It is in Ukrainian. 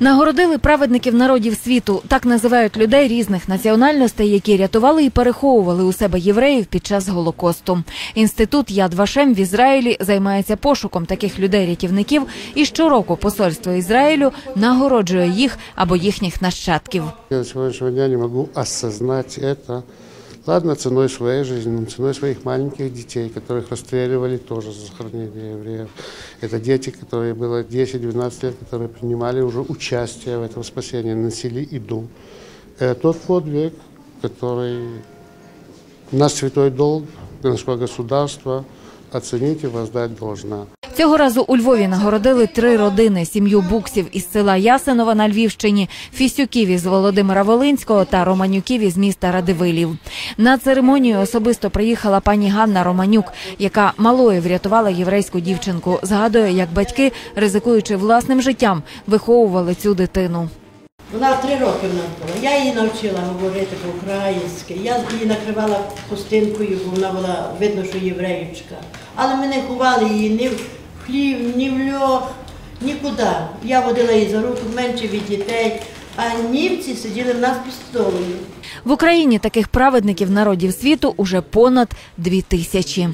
Нагородили праведників народів світу. Так називають людей різних національностей, які рятували і переховували у себе євреїв під час голокосту. Інститут Яд Вашем в Ізраїлі займається пошуком таких людей-рятівників, і щороку посольство Ізраїлю нагороджує їх або їхніх нащадків. Я до сегодняшнего дня не могу осознать это. Ладно, ценой своей жизни, но ценой своих маленьких детей, которых расстреливали тоже за сохранение евреев. Это дети, которые было 10-12 лет, которые принимали уже участие в этом спасении, носили еду. Это тот подвиг, который наш святой долг нашего государства оценить и воздать должна. Цього разу у Львові нагородили три родини: сім'ю буксів із села Ясинова на Львівщині, Фісюків із Володимира Волинського та Романюків із міста Радивилів. На церемонію особисто приїхала пані Ганна Романюк, яка малою врятувала єврейську дівчинку. Згадує, як батьки, ризикуючи власним життям, виховували цю дитину. Вона три роки в нас була. Я її навчила говорити по-українськи. Я її накривала хустинкою, бо вона була видно, що євреїчка. Але ми не ховали її ні в хлів, ні в льох, нікуди. Я водила її за руку менше від дітей, а німці сиділи в нас під столою. В Україні таких праведників народів світу уже понад дві тисячі.